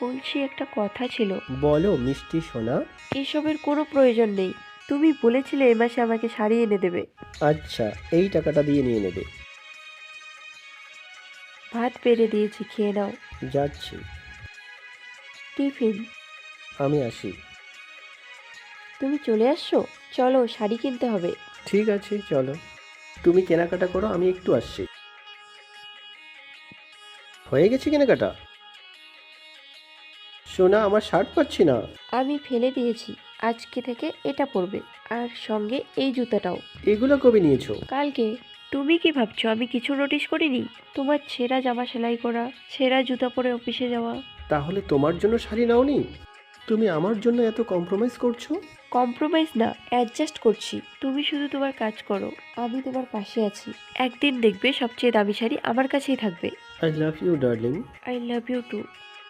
বলছি একটা কথা ছিল। বলো মিষ্টি সোনা। এসবের কোনো প্রয়োজন নেই। তুমি বলেছিলে এ মাসে আমাকে শাড়ি এনে দেবে। আচ্ছা এই টাকাটা দিয়ে নিয়ে নেবে। ভাত পেরে দিয়েছি খেয়ে নাও। যাচ্ছি। টিফিন। আমি আসি। তুমি চলে আসছো? চলো শাড়ি কিনতে হবে। ঠিক আছে চলো। তুমি কেনাকাটা করো আমি একটু আসছি। হয়ে গেছে কেনাকাটা? সোনা আমার শার্ট পাচ্ছি না। আমি ফেলে দিয়েছি। আজকে থেকে এটা পরবে। আর সঙ্গে এই জুতাটাও। এগুলো কবে নিয়েছো? কালকে। তুমি কি ভাবছ আমি কিছু নোটিশ করিনি? তোমার ছেঁড়া জামা সেলাই করা ছেঁড়া জুতা পরে অফিসে যাওয়া। তাহলে তোমার জন্য শাড়ি নাওনি? তুমি আমার জন্য এত কম্প্রোমাইজ করছ? কম্প্রোমাইজ না অ্যাডজাস্ট করছি। তুমি শুধু তোমার কাজ করো আমি তোমার পাশে আছি। একদিন দেখবে সবচেয়ে দামি শাড়ি আমার কাছেই থাকবে। I love you darling I love you too